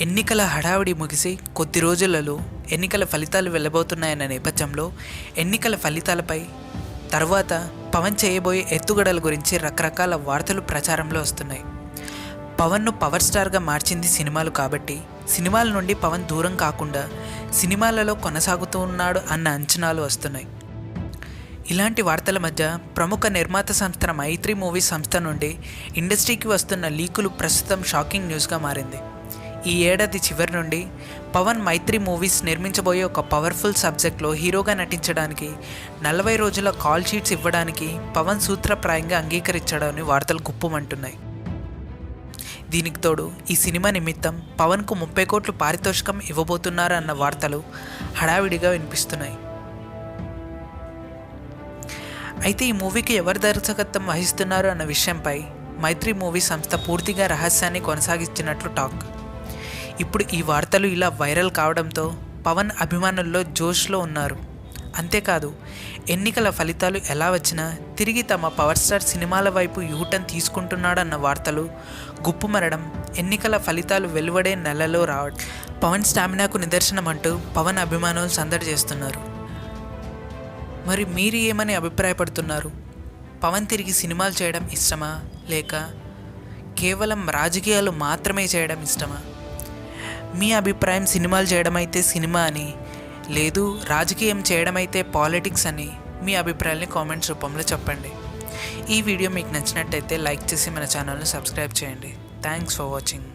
ఎన్నికల హడావిడి ముగిసి కొద్ది రోజులలో ఎన్నికల ఫలితాలు వెళ్ళబోతున్నాయన్న నేపథ్యంలో ఎన్నికల ఫలితాలపై తర్వాత పవన్ చేయబోయే ఎత్తుగడల గురించి రకరకాల వార్తలు ప్రచారంలో వస్తున్నాయి. పవన్ను పవర్ స్టార్గా మార్చింది సినిమాలు కాబట్టి సినిమాల నుండి పవన్ దూరం కాకుండా సినిమాలలో కొనసాగుతూ ఉన్నాడు అన్న అంచనాలు వస్తున్నాయి. ఇలాంటి వార్తల మధ్య ప్రముఖ నిర్మాత సంస్థ మైత్రి మూవీస్ సంస్థ నుండి ఇండస్ట్రీకి వస్తున్న లీకులు ప్రస్తుతం షాకింగ్ న్యూస్గా మారింది. ఈ ఏడాది చివరి నుండి పవన్ మైత్రి మూవీస్ నిర్మించబోయే ఒక పవర్ఫుల్ సబ్జెక్ట్లో హీరోగా నటించడానికి నలభై రోజుల కాల్ షీట్స్ ఇవ్వడానికి పవన్ సూత్రప్రాయంగా అంగీకరించడాన్ని వార్తలు గుప్పమంటున్నాయి దీనికి తోడు ఈ సినిమా నిమిత్తం పవన్కు ముప్పై కోట్లు పారితోషికం ఇవ్వబోతున్నారు అన్న వార్తలు హడావిడిగా వినిపిస్తున్నాయి. అయితే ఈ మూవీకి ఎవరు దర్శకత్వం వహిస్తున్నారు అన్న విషయంపై మైత్రి మూవీ సంస్థ పూర్తిగా రహస్యాన్ని కొనసాగిస్తున్నట్లు టాక్. ఇప్పుడు ఈ వార్తలు ఇలా వైరల్ కావడంతో పవన్ అభిమానుల్లో జోష్లో ఉన్నారు. అంతేకాదు ఎన్నికల ఫలితాలు ఎలా వచ్చినా తిరిగి తమ పవర్ స్టార్ సినిమాల వైపు యూటర్న్ తీసుకుంటున్నాడన్న వార్తలు గుప్పుమరడం ఎన్నికల ఫలితాలు వెలువడే నెలలో రావడం పవన్ స్టామినాకు నిదర్శనం అంటూ పవన్ అభిమానులు సందడి చేస్తున్నారు. మరి మీరు ఏమని అభిప్రాయపడుతున్నారు? పవన్ తిరిగి సినిమాలు చేయడం ఇష్టమా? లేక కేవలం రాజకీయాలు మాత్రమే చేయడం ఇష్టమా? మీ అభిప్రాయం సినిమాలు చేయడం అయితే సినిమా అని లేదు రాజకీయం చేయడం అయితే పాలిటిక్స్ అని మీ అభిప్రాయాల్ని కామెంట్స్ రూపంలో చెప్పండి. ఈ వీడియో మీకు నచ్చినట్టయితే లైక్ చేసి మన ఛానల్ని సబ్స్క్రైబ్ చేయండి. Thanks for watching.